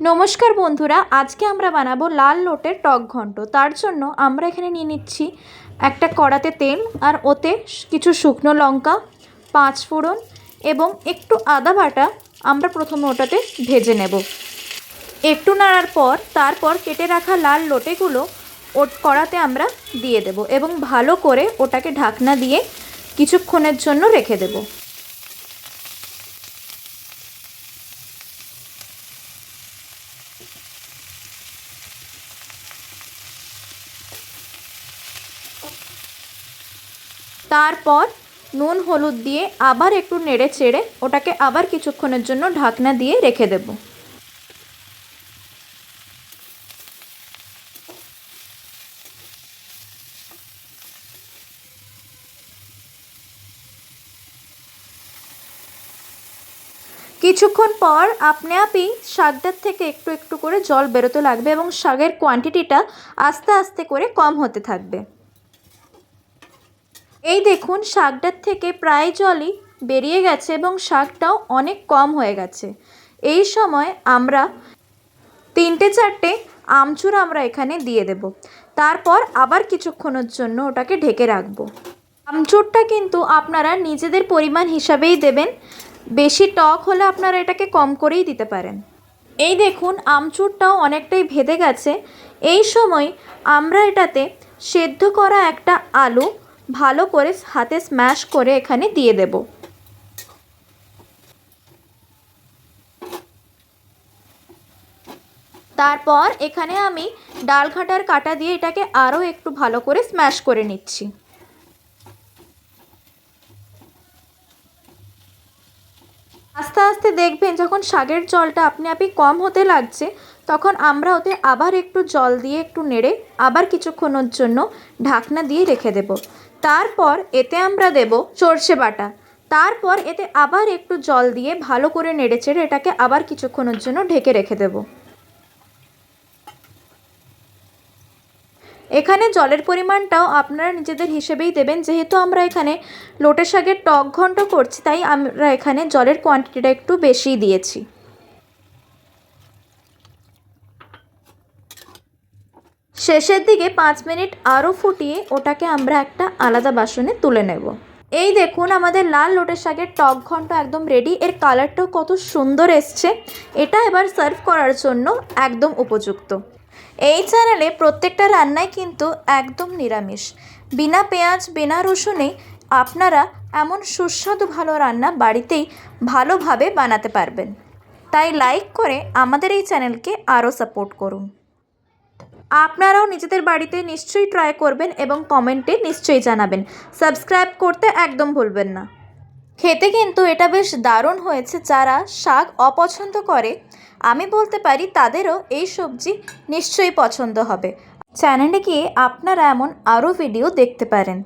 নমস্কার বন্ধুরা, আজকে আমরা বানাবো লাল লোটের টক ঘন্ট। তার জন্য আমরা এখানে নিয়ে নিচ্ছি একটা কড়াতে তেল আর ওতে কিছু শুকনো লঙ্কা, পাঁচ ফোড়ন এবং একটু আদা বাটা আমরা প্রথমে ওটাতে ভেজে নেব। একটু নাড়ার পর, তারপর কেটে রাখা লাল লোটেগুলো ও কড়াতে আমরা দিয়ে দেব এবং ভালো করে ওটাকে ঢাকনা দিয়ে কিছুক্ষণের জন্য রেখে দেবো। তারপর নুন হলুদ দিয়ে আবার একটু নেড়ে চেড়ে ওটাকে আবার কিছুক্ষণের জন্য ঢাকনা দিয়ে রেখে দেব। কিছুক্ষণ পর আপনি আপই শাকটার থেকে একটু একটু করে জল বেরোতে লাগবে এবং শাকের কোয়ান্টিটিটা আস্তে আস্তে করে কম হতে থাকবে। এই দেখুন, শাকটার থেকে প্রায় জলই বেরিয়ে গেছে এবং শাকটাও অনেক কম হয়ে গেছে। এই সময় আমরা তিনটে চারটে আমচুর আমরা এখানে দিয়ে দেব। তারপর আবার কিছুক্ষণের জন্য ওটাকে ঢেকে রাখব। আমচুরটা কিন্তু আপনারা নিজেদের পরিমাণ হিসাবেই দেবেন। বেশি টক হলে আপনারা এটাকে কম করেই দিতে পারেন। এই দেখুন, আমচুরটাও অনেকটাই ভেদে গেছে। এই সময় আমরা এটাতে সেদ্ধ করা একটা আলু ভালো করে হাতে স্ম্যাশ করে এখানে দিয়ে দেব। তারপর এখানে আমি ডাল ঘাটার কাটা দিয়ে এটাকে আরও একটু ভালো করে স্ম্যাশ করে নিচ্ছি। আস্তে আস্তে দেখবেন যখন শাকের জলটা আপনি আপনি কম হতে লাগছে, তখন আমরা ওতে আবার একটু জল দিয়ে একটু নেড়ে আবার কিছুক্ষণের জন্য ঢাকনা দিয়ে রেখে দেব। তারপর এতে আমরা দেব সর্ষে বাটা। তারপর এতে আবার একটু জল দিয়ে ভালো করে নেড়ে চেড়ে এটাকে আবার কিছুক্ষণের জন্য ঢেকে রেখে দেব। এখানে জলের পরিমাণটাও আপনারা নিজেদের হিসেবেই দেবেন। যেহেতু আমরা এখানে লোটে শাকের টক ঘন্ট করছি, তাই আমরা এখানে জলের কোয়ান্টিটিটা একটু বেশিই দিয়েছি। শেষের দিকে পাঁচ মিনিট আরও ফুটিয়ে ওটাকে আমরা একটা আলাদা বাসনে তুলে নেব। এই দেখুন, আমাদের লাল লোটে শাকের টক ঘন্ট একদম রেডি এর কালারটাও কত সুন্দর এসছে। এটা এবার সার্ভ করার জন্য একদম উপযুক্ত। এই চ্যানেলে প্রত্যেকটা রান্নাই কিন্তু একদম নিরামিষ। বিনা পেঁয়াজ, বিনা রসুনে আপনারা এমন সুস্বাদু ভালো রান্না বাড়িতেই ভালোভাবে বানাতে পারবেন। তাই লাইক করে আমাদের এই চ্যানেলকে আরও সাপোর্ট করুন। আপনারাও নিজেদের বাড়িতে নিশ্চয়ই ট্রাই করবেন এবং কমেন্টে নিশ্চয়ই জানাবেন। সাবস্ক্রাইব করতে একদম ভুলবেন না। খেতে কিন্তু এটা বেশ দারুণ হয়েছে যারা শাক অপছন্দ করে। আমি বলতে পারি তাদেরও এই সবজি নিশ্চয়ই পছন্দ হবে। চ্যানেলে গিয়ে আপনারা এমন আরও ভিডিও দেখতে পারেন।